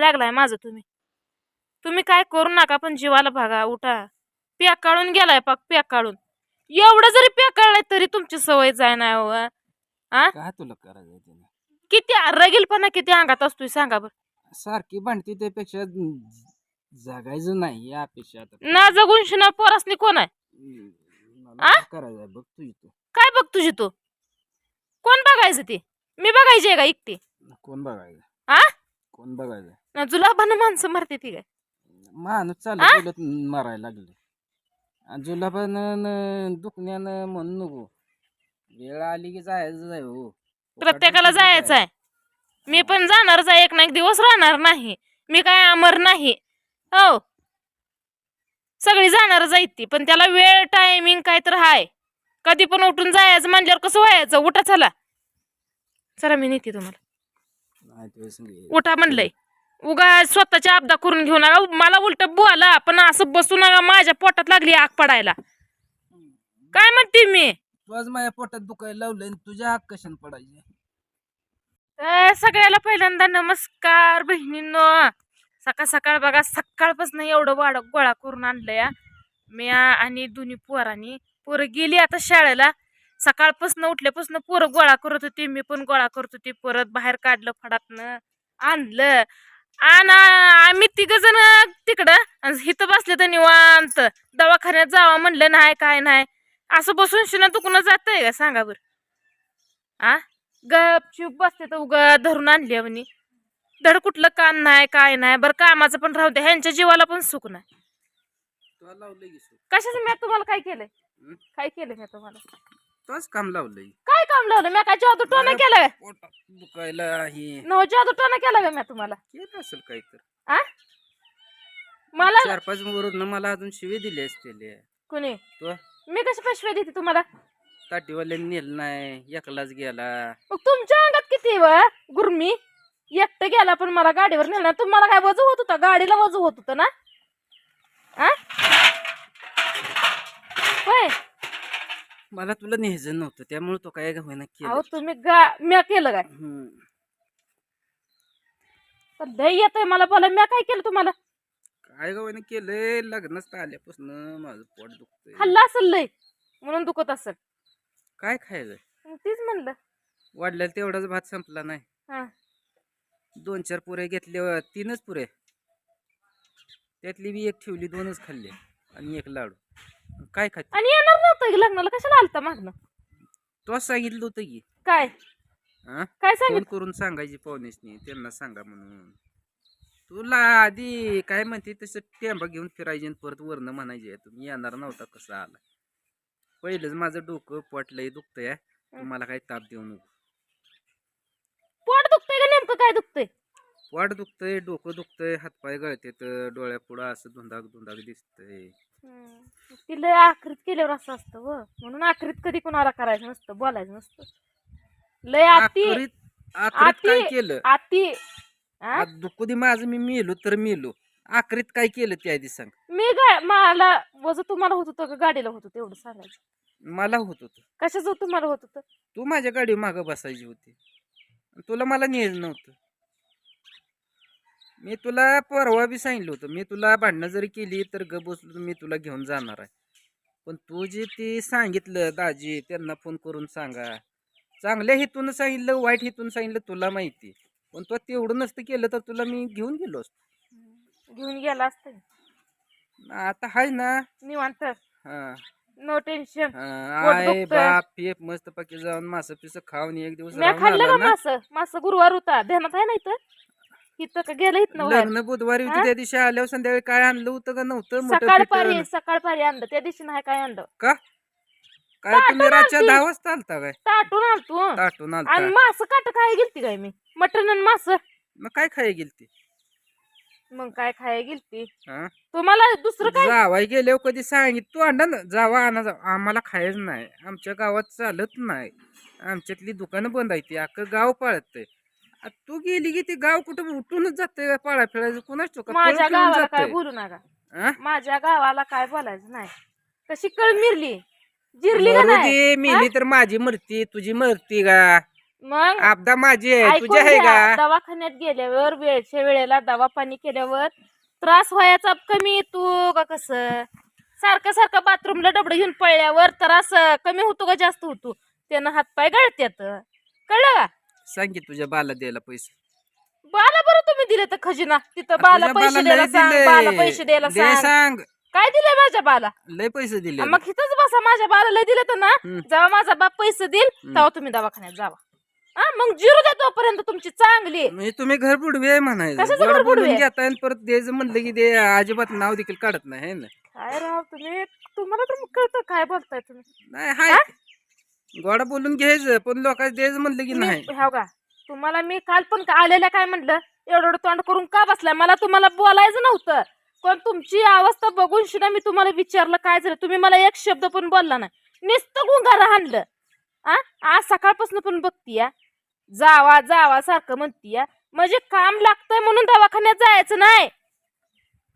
बघायला लागलाय माझं तुम्ही. तुम्ही काय करू नका पण जीवाला बघा उठा. प्या काढून गेलाय पाक प्या काढून. एवढं जरी प्या काढलाय तरी तुमची सवय जाय नाही हो काय तुला करायचं त्याला? किती रगीलपणा किती अंगात असतोय सांगा बरं. सारखी भांडती त्यापेक्षा जगायचं नाही या अपेक्षा आता. ना जगून शिना पोरासनी कोण आहे? मला आ? काय करायचंय बघ तू इथं. काय बघ तुझी तू? कोण बघायचं ते? मी बघायची आहे का एकटी? कोण बघायचं? आ? कोण बघायचं ना जुलाबानं माणसं मारते ती काय? माणूस आ? चालत बोलत मारायला लागले. जुलाबानं दुखण्यानं म्हणू नको. वेळ आली की जायचं आहे हो. प्रत्येकाला जायचं आहे. मी पण जाणारच आहे एक ना एक दिवस राहणार नाही. मी काय अमर नाही. हो. सगळी जाणारच आहे ती पण त्याला वेळ टायमिंग काय तर हाय. कधी पण उठून जायचं म्हणल्यावर कसं व्हायचं? उठा चला. चला मी नेते तुम्हाला. उठा म्हणलंय. उगा स्वतःच्या आपदा करून घेऊ नका. मला उलट बोला पण असं बसू नका. माझ्या पोटात लागली आग पडायला. काय म्हणते मी? माझ्या पोटात दुखायला लावलंय तुझ्या हात कशाने पडायचे? तर सगळ्याला पहिल्यांदा नमस्कार बहिणींनो. सकाळ सकाळ बघा सकाळपासून एवढं वाड गोळा करून आणलंय मी आणि दोन्ही पोरांनी. पोरं गेली आता शाळेला. सकाळपासून उठल्यापासून पोरं गोळा करत होती मी पण गोळा करत होती. परत बाहेर काढलं फडातनं आणलं. आणि आम्ही तिघ जण तिकडं इथं बसले तर निवांत. दवाखान्यात जावं म्हणलं नाही काय नाही. असं बसून शिना दुखणं जातंय का? सांगा बरं. आ? गपचूप बसते तर उगा धरून आणली म्हणे धड कुठलं काम नाही काय नाही. बरं कामाचं पण राहू दे ह्यांच्या जीवाला पण सुख नाही. कशाचं मी तुम्हाला काय केलंय? काय केलं मी तुम्हाला? तोच काम लावलंय. काय काम लावलं मी काय जादू टोना केलं पोटात दुखायला हे नव जादू टोना केला का मी तुम्हाला. केलं असेल काही तर आ? मला चार पाच वरून मला अजून शिवे दिले असतील. कुणी? तो मी कशी पेशवे देते तुम्हाला. ताटीवाल्याने नेलं नाही एकलाच गेला. मग तुमच्या अंगात किती व? गुरमी? एकटं गेला पण मला गाडीवर नेलं तुम्हाला काय वजू होत होतं? गाडीला वजू होत होतं ना? आ? होय. मला तुला न्यायचं नव्हतं त्यामुळे तो काय होईना अहो केलं तुम्ही गा म्या केलं काय? हम्म. पण लय येतंय मला बोला म्या काय केलं तुम्हाला? काय गावाने केलंय लग्नच आल्यापासून माझं पोट दुखतंय. खाल्लं असेल लय म्हणून दुखत असेल. काय खायचं? मग तीच म्हणलं. वाढलेला तेवढाच भात संपला नाही. दोन चार पुऱ्या घेतल्या तीनच पुऱ्या त्यातली बी एक ठेवली दोनच खाल्ले आणि एक लाडू. काय खात? आणि येणार नव्हतं की लग्नाला? कशाला आलता मागणं? तोच सांगितलं होतं की. काय? हा? काय फोन सांगितलं? करून सांगायची पाहुणेसनी त्यांना सांगा म्हणून. तुला आधी काय म्हणते तसं टेंबा घेऊन फिरायचे आणि परत वरनं म्हणायचे तुम्ही येणार नव्हता कसं आला? पहिलंच माझं डोकं पोट लय दुखतंय तुम्हाला काही ताप देऊ नको. पोट दुखतंय का नेमकं काय दुखतंय? पोट दुखतंय डोकं दुखतंय हातपाय गळतेत डोळ्या पुढं असं धुंदाक धुंदाक दिसतंय. ती लय आखरीत केल्यावर असं असतं व. म्हणून आखरीत कधी कोणाला करायचं नसतं बोलायचं नसतं. लय आती आखरीत काय आती- केलं? आती आ? आज दुखू दे माझं मी मेलो तर मेलो. आखरीत काय केलं त्या आधी सांग. मी गा मला वज तुम्हाला होत होतं का गाडीला होत होतं एवढं सांगायचं? मला होत होतं. कशाचं तुम्हाला होत होतं? तू माझ्या गाडी मागं बसायची होती. तुला मला न्यायचं नव्हतं. मी तुला परवा बी सांगितलं होतं. मी तुला भांडणं जरी केली तर ग तर मी तुला घेऊन जाणार आहे. पण तू जे ते सांगितलं दाजी त्यांना फोन करून सांगा. चांगल्या हेतून सांगितलं वाईट हेतून सांगितलं तुला माहिती. पण तो तेवढं नसतं केलं तर तुला मी घेऊन गेलो असतो. घेऊन गेला असतं. आता हाय ना. निवांत. हा. नो टेन्शन पोट आय दुखतंय. बाप पेप मस्त पाकी जाऊन मासं पिसं खाऊन एक दिवस मी राहून खाल्लं आला का ना? मास? मास गुरुवार होता. ध्यानात आहे ना इथं? इथं का गेलं इथं बाहेर? लग्न बुधवारी होती हा? त्या दिवशी आल्यावर संध्याकाळी काय आणलं होतं का नव्हतं? मोठं सकाळ पिठं? पारी सकाळ पारी आणलं. त्या दिवशी नाही काय आणलं. का? काय ताटून तुम्ही रातच्या आणती. दहा वाजता आलता काय? ताटून आणतो ताटून आणि आलता मास काट काय गेलती काय मी? मटन आणि मास. मग काय खाय गेलती? मग काय खाय गेलती? हा? तुम्हाला दुसरं काय? जावाय गेल्यावर कधी सांगित तू आणा ना जावा आणा जावा. आम्हाला खायचं नाही. आमच्या गावात चालत नाही. आमच्यातली दुकानं बंद आहे ती अख्खं गाव पाळतंय. आ, तू गेली की ते गाव कुठं उठूनच जाते पाळा फिरायचं. कुणाच तो माझ्या गावाला काय. बोलू नका? माझ्या गावाला काय बोलायचं नाही. कशी कळ मिरली? जिरली का नाही? मेली तर माझी मरती तुझी मरती का मग? आपदा माझी आहे तुझी आहे का दवाखान्यात गेल्यावर वेळच्या वेळेला दवा पाणी केल्यावर त्रास व्हायचा कमी येतो का कसं? सारखं सारखं बाथरूमला डबडं घेऊन पळल्यावर त्रास कमी होतो का जास्त होतो? त्यानं हातपाय गळत्यात. कळलं का? सांग की तुझ्या बाला द्यायला पैसे. बाला बरं तुम्ही दिले तर खजिना. तिथं आ, बाला तुझ्या पैसे बाला द्यायला लय सांग दिले. बाला पैसे द्यायला दे सांग. सांग. काय दिलंय माझ्या बाला? लय पैसे दिले. मग इथंच बसा माझ्या बाला लय दिलं तर ना हम्म. जेव्हा माझा बाप पैसे देईल हम्म. तेव्हा तुम्ही दवाखान्यात जावा. हा मग जिरू द्या तोपर्यंत तुमची चांगली म्हणजे तुम्ही घर बुडवे आहे म्हणायचं. कशाचं घर? घेताय आणि परत द्यायचं म्हणलं की ते अजिबात नाव देखील काढत नाही है ना? काय राव तुम्ही? तुम्हाला तर कळतं काय बोलताय तुम्ही? नाही हाय. गोडा बोलून घ्यायचं पण लोकांचं द्यायचं म्हणलं की नाही. हो का? तुम्हाला मी काल पण का- आलेल्या काय म्हणलं? एवढं एवढं तोंड करून का बसलाय मला तुम्हाला बोलायचं नव्हतं. पण तुमची अवस्था बघून शिना मी तुम्हाला विचारलं काय झालं? तुम्ही मला एक शब्द पण बोलला नाही. नुसतं गुंगारा हाणलं. आ? आज सकाळपासून पण बघतीया. जावा जावा सारखं म्हणतीया. म्हणजे काम लागतंय म्हणून दवाखान्यात जायचं नाही.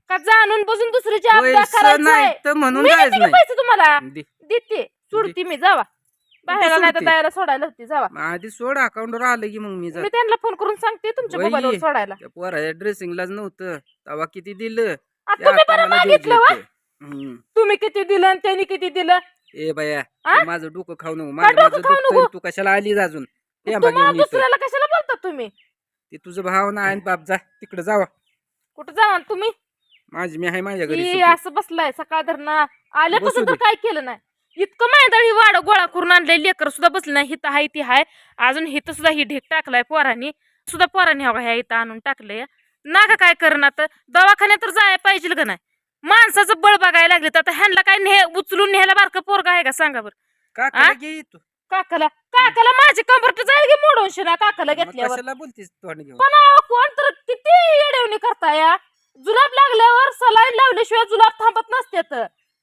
का जाणून बसून दुसरीची पैसे करायचं नाही आहे? तर म्हणून जायचं नाही. पैसे तुम्हाला? दे. देते. सोडती मी जावा. बाहेर नाही तर सोडते? सोडायला होती जावा मग आधी सोड अकाउंटवर आलं की मग मी मी जात त्यांना फोन करून सांगते तुमच्या वही. मोबाईलवर सोडायला त्या पोराच्या ड्रेसिंगलाच नव्हतं तेव्हा किती दिलं आ, ते तुम्ही आता बरं मला मागितलं वा. हम्म. तुम्ही किती दिलं आणि त्यांनी किती दिलं ए बाया आ? तू माझं डोकं खाऊ नको माझं डोकं माझं खाऊ दुखतंय, नको? तू कशाला आलीस अजून ते तुम्हाला घेऊन येतो दुसऱ्याला कशाला बोलता तुम्ही ते तुझं भाव ना आणि बाप जा तिकडे जावा कुठं जावा तुम्ही माझी मी आहे माझ्या घरी की सुखी. असं बसलाय सकाळ धरणं आल्यापासून बसू तर दे. काय केलं नाही इतकं मैदाळी वाड गोळा करून आणलंय. लेकर सुद्धा बसलं नाही. हिथं हाय ती हाय. अजून हिथं सुद्धा ही ढेक टाकलाय पोरांनी. सुद्धा पोरांनी हवा ह्या इथं आणून टाकलंय. नाका काय करणार तर दवाखान्यात तर जायला पाहिजे का नाही. माणसाचं बळ बघायला लागले तर आता ह्यांना काय ने उचलून न्यायला बारकं पोरगा आहे का? सांगा बरं. का? घे काकाला? काकाला माझी कंबरट जाईल की मोडून शिना. काकाला घेतल्यावर. कशाला बोलतीस तोंड घेऊन? पण अहो, कोण तर किती येडवणी करताय? या? जुलाब लागल्यावर सलाईन लावल्याशिवाय जुलाब थांबत नसतात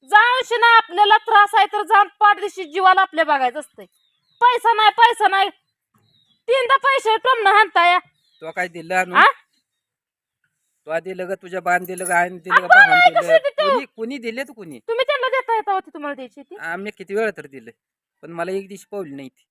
जाऊन शिना आपल्याला त्रास आहे तर जाऊन पाठदिशी जीवाला आपल्या बघायचं असतंय. पैसा नाही पैसा नाही. तीनदा पैसे टोमणं हाणताय. तो काय दिलं आ? तो दिलं ग तुझ्या बाण दिलं ग आईने दिलं बाण देतो? कोणी कोणी दिले तू कोणी? तुम्ही त्यांना देता येता होती तुम्हाला द्यायची ती आम्ही किती वेळा तर दिलं. पण मला एक दिवशी पावली नाही ती.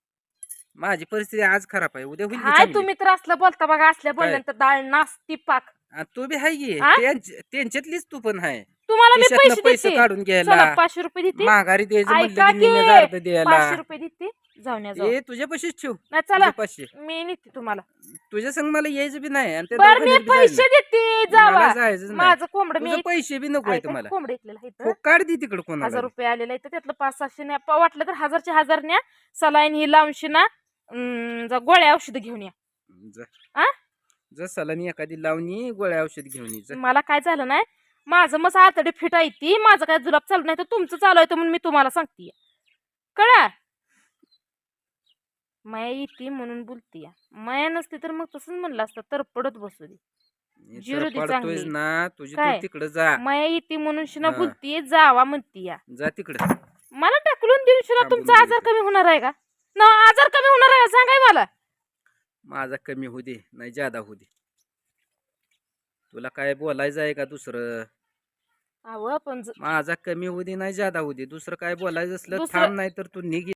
माझी परिस्थिती आज खराब आहे. उद्या होईल की हाय चांगली. तुम्ही तर असलं बोलता बघा असल्या बोलल्यानंतर डाळ नास्ती पाक. आ, तू बी हाय की. आ? त्यांच- त्यांच्यातलीच तू पण आहे तुम्हाला मी खिशातनं पैसे पैसे देते. काढून चला घ्यायला पाचशे रुपये देते. माघारी द्यायचं म्हणलं ऐका की निम्मे की, अर्ध द्यायला. पाचशे रुपये देते. जाऊन या जाऊन ए तुझ्या पैसेच ठेव. नाही चला. तुझे पाचशे मी नेते तुम्हाला. तुझ्या संग मला यायचं बी नाही आणि त्या बर मी दवाखान्यात बी पैसे जायचं देते. नाही. जावा. मला जायचंच नाही. माझं कोंबड मी तुझं पैसे बी नको कोंबड ऐकलेलं आहे हो. काढ दे तिकडे कोणाला हजार रुपये आलेलं आहे तर त्यातलं पाच सहाशे न्या. प- वाटलं तर हजारचे हजार न्या. सलाईन ही लावून ना जा गोळ्या औषध घेऊन या. जा. आ? जा सलानी एखादी लावणी गोळ्या औषध घेऊन ये जा. मला काय झालं नाही? माझं मग आतडी फिट आहे ती माझं काय जुलाब चालू नाही तर तुमचं चालू आहे तर म्हणून मी तुम्हाला सांगते कळा माया येते म्हणून बोलतीय. माया नसते तर मग तसंच म्हणलं असतं तर पडत बसू दे. ना तुझी? तिकडे जा. माया येते म्हणून शिना. बोलतीये जावा म्हणतीया. जा तिकडे. मला टाकलून देऊन शिना तुमचा आजार बोलते. कमी होणार आहे का? ना आजार कमी होणार आहे? सांगाय मला. माझा कमी होऊ दे नाही जादा होऊ दे. तुला काय बोलायचं आहे का दुसरं? अहो पण ज- माझा कमी होऊ दे नाही जादा होऊ दे. दुसरं काय बोलायचं असलं दुसरं- थांब नाही तर तू निघ